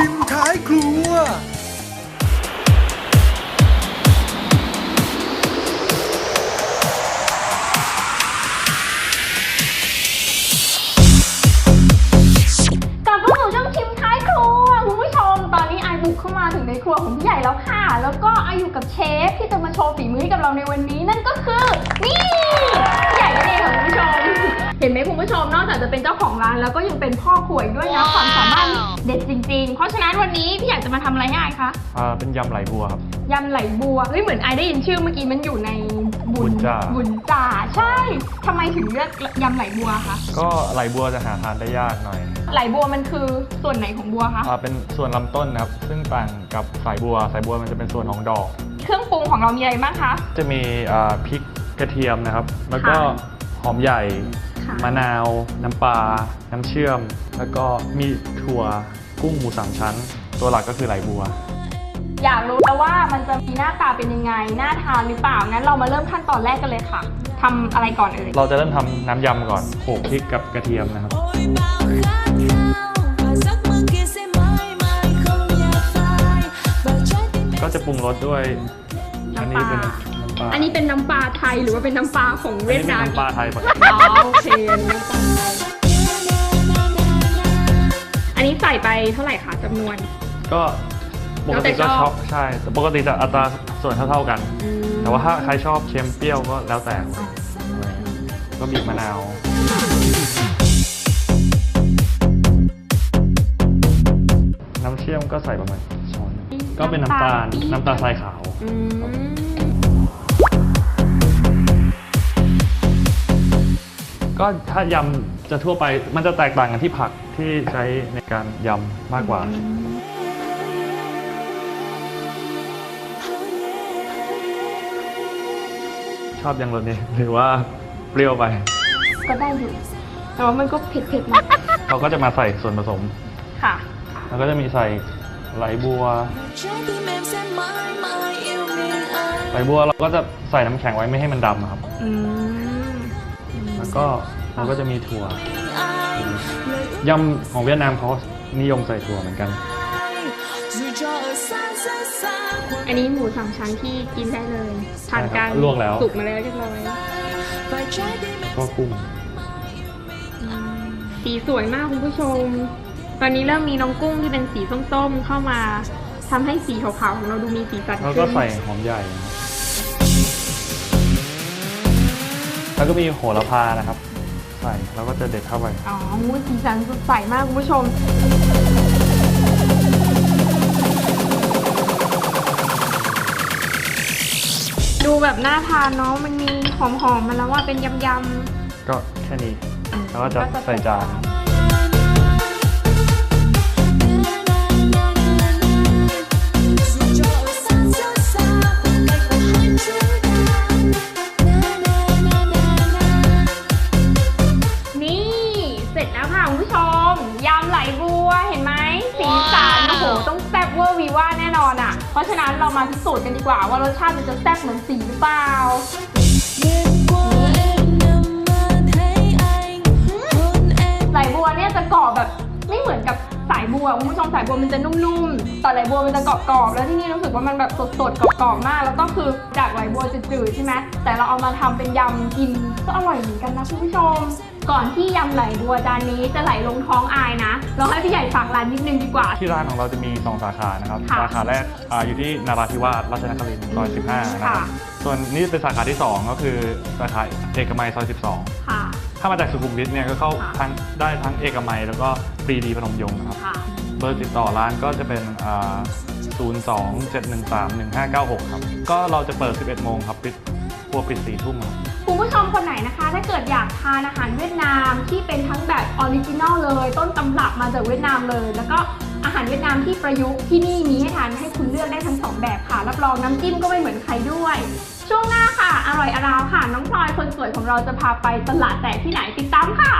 ชิมท้ายครัว กลับเข้าสู่ช่องชิมท้ายครัวคุณผู้ชม ตอนนี้ไอบุกเข้ามาถึงในครัวของพี่ใหญ่แล้วค่ะ แล้วก็ไออยู่กับเชฟที่จะมาโชว์ฝีมือให้กับเราในวันนี้นั่นก็คือ นี่ คุณผู้ชมนอกจากจะเป็นเจ้าของร้านแล้วก็ยังเป็นพ่อครัวอีกด้วยนะความสามารถนี่เด็ดจริง ๆ เพราะฉะนั้นวันนี้พี่ใหญ่จะมาทำอะไรให้ไอคะอ่าเป็นยำไหลบัวครับ ยำไหลบัวเฮ้ยเหมือนไอได้ยินชื่อเมื่อกี้มันอยู่ในบุบุญจ่า บุญจ่าใช่ทำไมถึงเลือกยำไหลบัวคะก็ไหลบัวจะหาทานได้ยากหน่อยไหลบัวมันคือส่วนไหนของบัวคะอ่าเป็นส่วนลำต้นนะครับ ซึ่งต่างกับสายบัว สายบัวมันจะเป็นส่วนของดอก เครื่องปรุงของเรามีอะไรบ้างคะ จะมีอ่าพริกกระเทียมนะครับ แล้วก็ค่ะ หอมใหญ่ ค่ะ มะนาว น้ำปลา น้ำเชื่อม แล้วก็มีถั่วกุ้งหมูสามชั้น ตัวหลักก็คือไหลบัว อยากรู้แล้วว่ามันจะมีหน้าตาเป็นยังไง น่าทานหรือเปล่า งั้นเรามาเริ่มขั้นตอนแรกกันเลยค่ะ ทำอะไรก่อนเอ่ย เราจะเริ่มทำน้ำยำก่อนโขลกพริกกับกระเทียมนะครับ Ôi bao khát khao và giấc mơ kia sẽ mãi mãi không nhạt phai và trái tim em ก็จะปรุงรสด้วย อันนี้เป็นน้ำ ปลาอันนี้เป็นน้ำปลาไทยหรือว่าเป็นน้ำปลาของอันเวียนี้ดเป็นนามน้ำปลาไทยปกติอ๋อโอเคน้ำปลาไทยอันนี้ใส่ไปเท่าไหร่คะจำนวน ก็ปกติก็แล้วแต่ชชออบบใช่แต่ปกติจะอัตราส่วนเท่าๆกันอืมแต่ว่าถ้าใครชอบเค็มเปรี้ยวก็แล้วแต่ ก็บีบมะนาวน้ำเชื่อมก็ใส่ประมาณช้อนหนึ่งก็เป็นน้ำตาลน้ำตาลทรายขาว ก็ถ้ายำจะทั่วไปมันจะแตกต่างกันที่ผักที่ใช้ในการยำมากกว่า ชอบยังรสนี้หรือว่าเปรี้ยวไป ก็ได้อยู่ แต่ว่ามันก็เผ็ดๆนะเราก็จะมาใส่ส่วนผสม ค่ะ แล้วก็จะมีใส่ไหลบัว trái tim em sẽ mãi mãi yêu mình anh ไหลบัวเราก็จะใส่น้ำแข็งไว้ไม่ให้มันดำอะครับ อืมแล้ว ก็เราก็จะมีถั่ว anh lời ước ยำของเวียดนามเขานิยมใส่ถั่วเหมือนกัน dù cho ở xa rất xa อันนี้หมูสามชั้นที่กินได้เลยผ่านการลวกแล้ว สุกมาแล้วเรียบร้อย và trái tim em ก็กุ้งสีสวยมากคุณผู้ชม ตอนนี้เริ่มมีน้องกุ้งที่เป็นสีส้มๆเข้ามาทำให้สีขาวๆของเราดูมีสีสันแล้วขึ้ก็นใส่หอมใหญ่ แล้วก็มีโหระพานะครับ ใส่แล้วก็จะเด็ดเข้าไป อ๋ออุ๊ยสีสันสดใสมากคุณผู้ชม ดูแบบน่าทานเนาะมันมีหอมๆมาแล้วว่าเป็นยำก็แค่นี้ๆแล้วก็จะใส่จาน ราะฉะนั้นเรามาพิสูจน์กันดีกว่า ว่ารสชาติมันจะแซ่บเหมือนสีหรือเปล่า đêm qua em nằm mơ thấy anh hôn em ไหลบัวเนี่ยจะกรอบแบบไม่เหมือนกับสายบัวคุณผู้ชมสายบัวมันจะนุ่มๆแต่ไหลบัวมันจะกรอบๆแล้วที่นี่รู้สึกว่ามันแบบสดๆกรอบๆมาก แล้วก็คือจากไหลบัวจืดๆใช่ไหมแต่เราเอามาทำเป็นยำกินก็อร่อยเหมือนกันนะคุณผู้ชม ก่อนที่ยำไหลบัวจานนี้จะไหลลงท้องอายนะ เราให้พี่ใหญ่ฝากร้านนิดนึงดีกว่า ที่ร้านของเราจะมี 2 สาขานะครับ ค่ะสาขาแรกอาอยู่ที่นาราธิวาสราชนครินทร์ซอย15นะครับค่ะส่วนนี้เป็นสาขาที่ 2 ก็คือสาขาเอกมัยซอย12ค่ะถ้ามาจากสุขุมวิทเนี่ยก็เข้าค่ะทั้งได้ทั้งเอกมัยแล้วก็ปรีดีพนมยงค์นะครับค่ะ เบอร์ติดต่อร้านก็จะเป็นอ่า02-713-1596 ครับ ก็เราจะเปิด 11 โมงครับปิดครัวปิด4ทุ่มครับ คุณผู้ชมคนไหนนะคะ ถ้าเกิดอยากทานอาหารเวียดนามที่เป็นทั้งแบบออริจินอลเลย ต้นตำรับมาจากเวียดนามเลย แล้วก็อาหารเวียดนามที่ประยุกต์ที่นี่มีให้ทานให้คุณเลือกได้ทั้งสองแบบค่ะ รับรองน้ำจิ้มก็ไม่เหมือนใครด้วย ช่วงหน้าค่ะ อร่อยอราวค่ะ น้องพลอยคนสวยของเราจะพาไปตลาดแตกที่ไหนติดตามค่ะ